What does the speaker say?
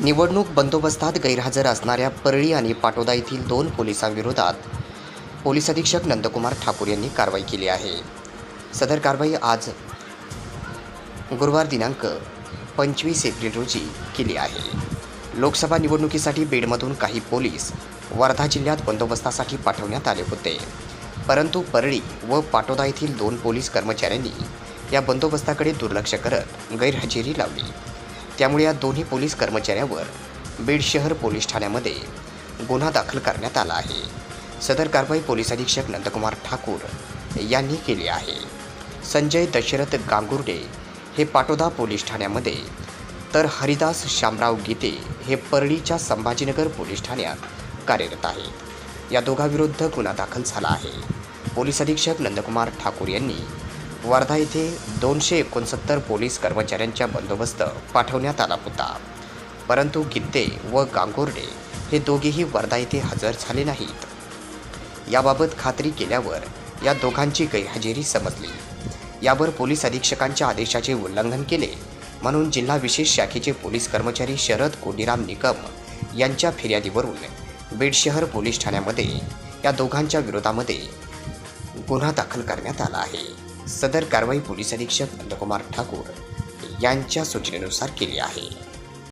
निवडणूक बंदोबस्तात गैरहजर असणाऱ्या परळी आणि पाटोदा येथील दोन पोलिसांविरोधात पोलीस अधीक्षक नंदकुमार ठाकूर यांनी कारवाई केली आहे. सदर कारवाई आज गुरुवार दिनांक पंचवीस एप्रिल रोजी केली आहे. लोकसभा निवडणुकीसाठी बीडमधून काही पोलीस वर्धा जिल्ह्यात बंदोबस्तासाठी पाठवण्यात आले होते. परंतु परळी व पाटोदा येथील दोन पोलीस कर्मचाऱ्यांनी या बंदोबस्ताकडे दुर्लक्ष करत गैरहजेरी लावली. त्यामुळे या दोन्ही पोलीस कर्मचाऱ्यावर बीड शहर पोलीस ठाण्यामध्ये गुन्हा दाखल करण्यात आला आहे. सदर कारवाई पोलीस अधीक्षक नंदकुमार ठाकूर यांनी केली आहे. संजय दशरथ गांगुर्डे हे पाटोदा पोलीस ठाण्यामध्ये तर हरिदास शामराव गीते हे परळीच्या संभाजीनगर पोलीस ठाण्यात कार्यरत आहेत या दोघांविरुद्ध गुन्हा दाखल झाला आहे. पोलीस अधीक्षक नंदकुमार ठाकूर यांनी वर्धा येथे दोनशे एकोणसत्तर पोलीस कर्मचाऱ्यांचा बंदोबस्त पाठवण्यात आला होता. परंतु गित्ते व गांगोर्डे हे दोघेही वर्धा येथे हजर झाले नाहीत. याबाबत खात्री केल्यावर या दोघांची गैरहजेरी समजली. यावर पोलीस अधीक्षकांच्या आदेशाचे उल्लंघन केले म्हणून जिल्हा विशेष शाखेचे पोलीस कर्मचारी शरद कोंडीराम निकम यांच्या फिर्यादीवरून बीड शहर पोलीस ठाण्यामध्ये या दोघांच्या विरोधामध्ये गुन्हा दाखल करण्यात आला आहे. सदर कारवाई पोलीस अधीक्षक नंदकुमार ठाकूर यांच्या सूचनेनुसार केली आहे.